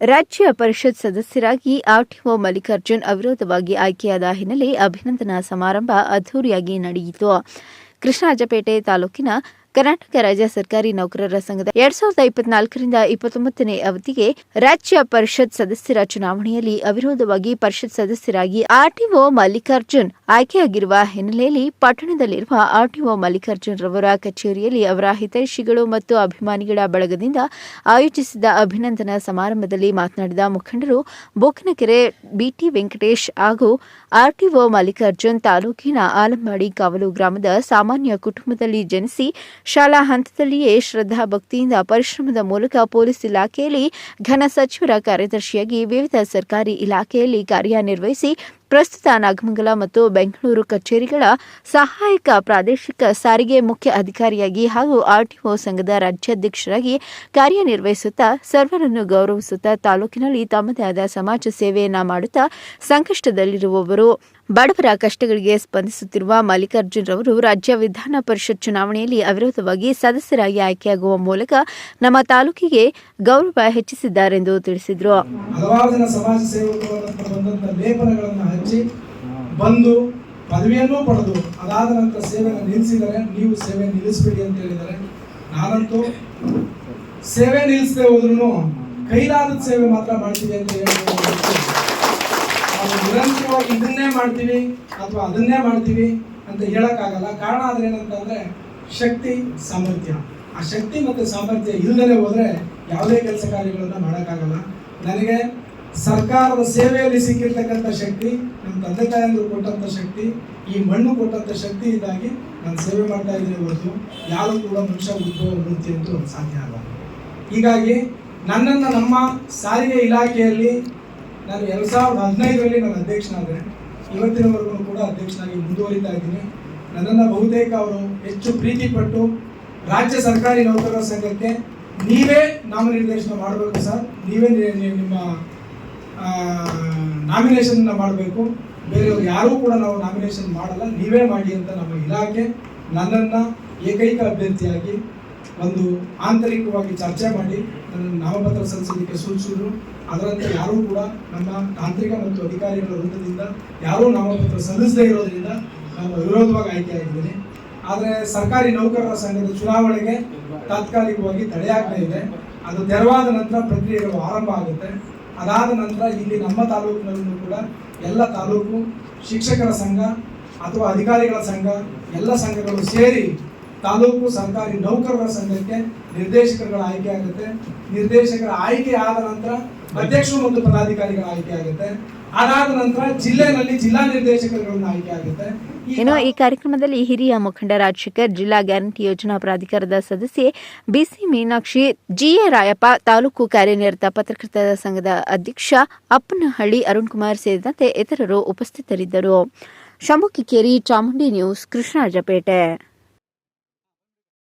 ರಾಜ್ಯ ಪರಿಷತ್ ಸದಸ್ಯರಾಗಿ ಆರ್ಟಿಒ ಮಲ್ಲಿಕಾರ್ಜುನ್ ಅವಿರೋಧವಾಗಿ ಆಯ್ಕೆಯಾದ ಹಿನ್ನೆಲೆ ಅಭಿನಂದನಾ ಸಮಾರಂಭ ಅದ್ದೂರಿಯಾಗಿ ನಡೆಯಿತು. ಕೃಷ್ಣರಾಜಪೇಟೆ ತಾಲೂಕಿನ ಕರ್ನಾಟಕ ರಾಜ್ಯ ಸರ್ಕಾರಿ ನೌಕರರ ಸಂಘದ ಎರಡ್ ಸಾವಿರದ ಇಪ್ಪತ್ನಾಲ್ಕರಿಂದ ಇಪ್ಪತ್ತೊಂಬತ್ತನೇ ಅವಧಿಗೆ ರಾಜ್ಯ ಪರಿಷತ್ ಸದಸ್ಯರ ಚುನಾವಣೆಯಲ್ಲಿ ಅವಿರೋಧವಾಗಿ ಪರಿಷತ್ ಸದಸ್ಯರಾಗಿ ಆರ್ಟಿಒ ಮಲ್ಲಿಕಾರ್ಜುನ್ ಆಯ್ಕೆಯಾಗಿರುವ ಹಿನ್ನೆಲೆಯಲ್ಲಿ ಪಟ್ಟಣದಲ್ಲಿರುವ ಆರ್ಟಿಒ ಮಲ್ಲಿಕಾರ್ಜುನ್ ರವರ ಕಚೇರಿಯಲ್ಲಿ ಅವರ ಹಿತೈಷಿಗಳು ಮತ್ತು ಅಭಿಮಾನಿಗಳ ಬಳಗದಿಂದ ಆಯೋಜಿಸಿದ ಅಭಿನಂದನಾ ಸಮಾರಂಭದಲ್ಲಿ ಮಾತನಾಡಿದ ಮುಖಂಡರು, ಬೋಕನಕೆರೆ ಬಿಟಿ ವೆಂಕಟೇಶ್ ಹಾಗೂ ಆರ್ಟಿಒ ಮಲ್ಲಿಕಾರ್ಜುನ್ ತಾಲೂಕಿನ ಆಲಂಬಾಡಿ ಕಾವಲು ಗ್ರಾಮದ ಸಾಮಾನ್ಯ ಕುಟುಂಬದಲ್ಲಿ ಜನಿಸಿ ಶಾಲಾ ಹಂತದಲ್ಲಿಯೇ ಶ್ರದ್ಧಾ ಭಕ್ತಿಯಿಂದ ಪರಿಶ್ರಮದ ಮೂಲಕ ಪೊಲೀಸ್ ಇಲಾಖೆಯಲ್ಲಿ ಘನ ಸಚಿವರ ಕಾರ್ಯದರ್ಶಿಯಾಗಿ ವಿವಿಧ ಸರ್ಕಾರಿ ಇಲಾಖೆಯಲ್ಲಿ ಕಾರ್ಯನಿರ್ವಹಿಸಿ ಪ್ರಸ್ತುತ ನಾಗಮಂಗಲ ಮತ್ತು ಬೆಂಗಳೂರು ಕಚೇರಿಗಳ ಸಹಾಯಕ ಪ್ರಾದೇಶಿಕ ಸಾರಿಗೆ ಮುಖ್ಯ ಅಧಿಕಾರಿಯಾಗಿ ಹಾಗೂ ಆರ್ಟಿಒ ಸಂಘದ ರಾಜ್ಯಾಧ್ಯಕ್ಷರಾಗಿ ಕಾರ್ಯನಿರ್ವಹಿಸುತ್ತಾ ಸರ್ವರನ್ನು ಗೌರವಿಸುತ್ತಾ ತಾಲೂಕಿನಲ್ಲಿ ತಮ್ಮದೇ ಆದ ಸಮಾಜ ಸೇವೆಯನ್ನ ಮಾಡುತ್ತಾ ಸಂಕಷ್ಟದಲ್ಲಿರುವವರು, ಬಡವರ ಕಷ್ಟಗಳಿಗೆ ಸ್ಪಂದಿಸುತ್ತಿರುವ ಮಲ್ಲಿಕಾರ್ಜುನರವರು ರಾಜ್ಯ ವಿಧಾನ ಪರಿಷತ್ ಚುನಾವಣೆಯಲ್ಲಿ ಅವಿರೋಧವಾಗಿ ಸದಸ್ಯರಾಗಿ ಆಯ್ಕೆಯಾಗುವ ಮೂಲಕ ನಮ್ಮ ತಾಲೂಕಿಗೆ ಗೌರವ ಹೆಚ್ಚಿಸಿದ್ದಾರೆಂದು ತಿಳಿಸಿದರು. ಬಂದಂತ ಲೇಪನಗಳನ್ನು ಹಚ್ಚಿ ಬಂದು ಪದವಿಯನ್ನು ಪಡೆದು ಅದಾದ ನಂತರ ಸೇವೆಯನ್ನು ನಿಲ್ಲಿಸಿದರೆ ನೀವು ಸೇವೆ ನಿಲ್ಲಿಸಬೇಡಿ ಅಂತ ಹೇಳಿದ್ದಾರೆ. ನಾನಂತೂ ಸೇವೆ ನಿಲ್ಲಿಸದೆ ಹೋದ್ರೂ ಕೈಲಾದ ಸೇವೆ ಮಾತ್ರ ಮಾಡ್ತೀವಿ ಅಂತ ಹೇಳಿ ನಾವು ನಿರಂತರವಾಗಿ ಇದನ್ನೇ ಮಾಡ್ತೀವಿ ಅಥವಾ ಅದನ್ನೇ ಮಾಡ್ತೀವಿ ಅಂತ ಹೇಳೋಕ್ಕಾಗಲ್ಲ. ಕಾರಣ ಆದ್ರೆ ಏನಂತಂದ್ರೆ ಶಕ್ತಿ, ಸಾಮರ್ಥ್ಯ. ಆ ಶಕ್ತಿ ಮತ್ತು ಸಾಮರ್ಥ್ಯ ಇಲ್ಲದೇ ಹೋದರೆ ಯಾವುದೇ ಕೆಲಸ ಕಾರ್ಯಗಳನ್ನು ಮಾಡೋಕ್ಕಾಗಲ್ಲ. ನನಗೆ ಸರ್ಕಾರದ ಸೇವೆಯಲ್ಲಿ ಸಿಕ್ಕಿರ್ತಕ್ಕಂಥ ಶಕ್ತಿ ನಮ್ಮ ತಂದೆ ತಾಯಂದ್ರು ಕೊಟ್ಟಂಥ ಶಕ್ತಿ, ಈ ಮಣ್ಣು ಕೊಟ್ಟಂಥ ಇದಾಗಿ ನಾನು ಸೇವೆ ಮಾಡ್ತಾ ಇದ್ದೀನಿ ಹೊರತು ಯಾರು ಕೂಡ ಮನುಷ್ಯ ಉದ್ಭವ ಅಂತ ಒಂದು ಸಾಧ್ಯ ಅಲ್ಲ. ಹೀಗಾಗಿ ನನ್ನನ್ನು ನಮ್ಮ ಸಾರಿಗೆ ಇಲಾಖೆಯಲ್ಲಿ ನಾನು ಎರಡು ಸಾವಿರದ ಹದಿನೈದರಲ್ಲಿ ನಾನು ಅಧ್ಯಕ್ಷನಾದೆ ಇವತ್ತಿನವರೆಗೂ ಕೂಡ ಅಧ್ಯಕ್ಷನಾಗಿ ಮುಂದುವರಿತಾ ಇದ್ದೀನಿ. ನನ್ನನ್ನು ಬಹುತೇಕ ಅವರು ಹೆಚ್ಚು ಪ್ರೀತಿ ಪಟ್ಟು ರಾಜ್ಯ ಸರ್ಕಾರಿ ನೌಕರರ ಸಂಘಕ್ಕೆ ನೀವೇ ನಾಮನಿರ್ದೇಶನ ಮಾಡಬೇಕು ಸರ್. ನೀವೇ ನಿಮ್ಮ ನಾಮಿನೇಷನ್ ಮಾಡಬೇಕು. ಬೇರೆಯವರು ಯಾರೂ ಕೂಡ ನಾವು ನಾಮಿನೇಷನ್ ಮಾಡಲ್ಲ. ನೀವೇ ಮಾಡಿ ಅಂತ ನಮ್ಮ ಇಲಾಖೆ ನನ್ನನ್ನು ಏಕೈಕ ಅಭ್ಯರ್ಥಿಯಾಗಿ ಒಂದು ಆಂತರಿಕವಾಗಿ ಚರ್ಚೆ ಮಾಡಿ ನನ್ನ ನಾಮಪತ್ರ ಸಲ್ಲಿಸೋದಕ್ಕೆ ಸೂಚಿಸಿದ್ರು. ಅದರಂತೆ ಯಾರೂ ಕೂಡ ನಮ್ಮ ತಾಂತ್ರಿಕ ಮತ್ತು ಅಧಿಕಾರಿಗಳ ವೃತ್ತದಿಂದ ಯಾರೂ ನಾಮಪತ್ರ ಸಲ್ಲಿಸದೇ ಇರೋದ್ರಿಂದ ನಾನು ವಿರೋಧವಾಗಿ ಆಯ್ಕೆಯಾಗಿದ್ದೀನಿ. ಆದರೆ ಸರ್ಕಾರಿ ನೌಕರರ ಸಂಘದ ಚುನಾವಣೆಗೆ ತಾತ್ಕಾಲಿಕವಾಗಿ ತಡೆಯಾಗ್ತಾ ಇದೆ. ಅದು ತೆರವಾದ ನಂತರ ಪ್ರಕ್ರಿಯೆಗಳು ಆರಂಭ ಆಗುತ್ತೆ. ಅದಾದ ನಂತರ ಇಲ್ಲಿ ನಮ್ಮ ತಾಲೂಕಿನಲ್ಲೂ ಕೂಡ ಎಲ್ಲ ತಾಲೂಕು ಶಿಕ್ಷಕರ ಸಂಘ ಅಥವಾ ಅಧಿಕಾರಿಗಳ ಸಂಘ, ಎಲ್ಲ ಸಂಘಗಳು ಸೇರಿ ತಾಲೂಕು ಸರ್ಕಾರಿ ನೌಕರರ ಸಂಘಕ್ಕೆ ನಿರ್ದೇಶಕರುಗಳ ಆಯ್ಕೆ ಆಗುತ್ತೆ. ನಿರ್ದೇಶಕರ ಆಯ್ಕೆ ಆದ ನಂತರ ಅಧ್ಯಕ್ಷರು ಮತ್ತು ಪದಾಧಿಕಾರಿಗಳ ಆಯ್ಕೆ ಆಗುತ್ತೆ. ಅದಾದ ನಂತರ ಜಿಲ್ಲೆನಲ್ಲಿ ಜಿಲ್ಲಾ ನಿರ್ದೇಶಕರುಗಳನ್ನ ಆಯ್ಕೆ ಆಗುತ್ತೆ. ಏನೋ ಈ ಕಾರ್ಯಕ್ರಮದಲ್ಲಿ ಹಿರಿಯ ಮುಖಂಡ ರಾಜಶೇಖರ್ ಜಿಲ್ಲಾ ಗ್ಯಾರಂಟಿ ಯೋಜನಾ ಪ್ರಾಧಿಕಾರದ ಸದಸ್ಯೆ B C Meenakshi, G A Rayappa, taluk ಕಾರ್ಯನಿರತ ಪತ್ರಕರ್ತರ ಸಂಘದ ಅಧ್ಯಕ್ಷ ಅಪ್ಪನಹಳ್ಳಿ ಅರುಣ್ ಕುಮಾರ್ ಸೇರಿದಂತೆ ಇತರರು ಉಪಸ್ಥಿತರಿದ್ದರು. ಶಂಭು ಕಿಕ್ಕೇರಿ ಚಾಮುಂಡಿ ನ್ಯೂಸ್, ಕೃಷ್ಣರಾಜಪೇಟೆ.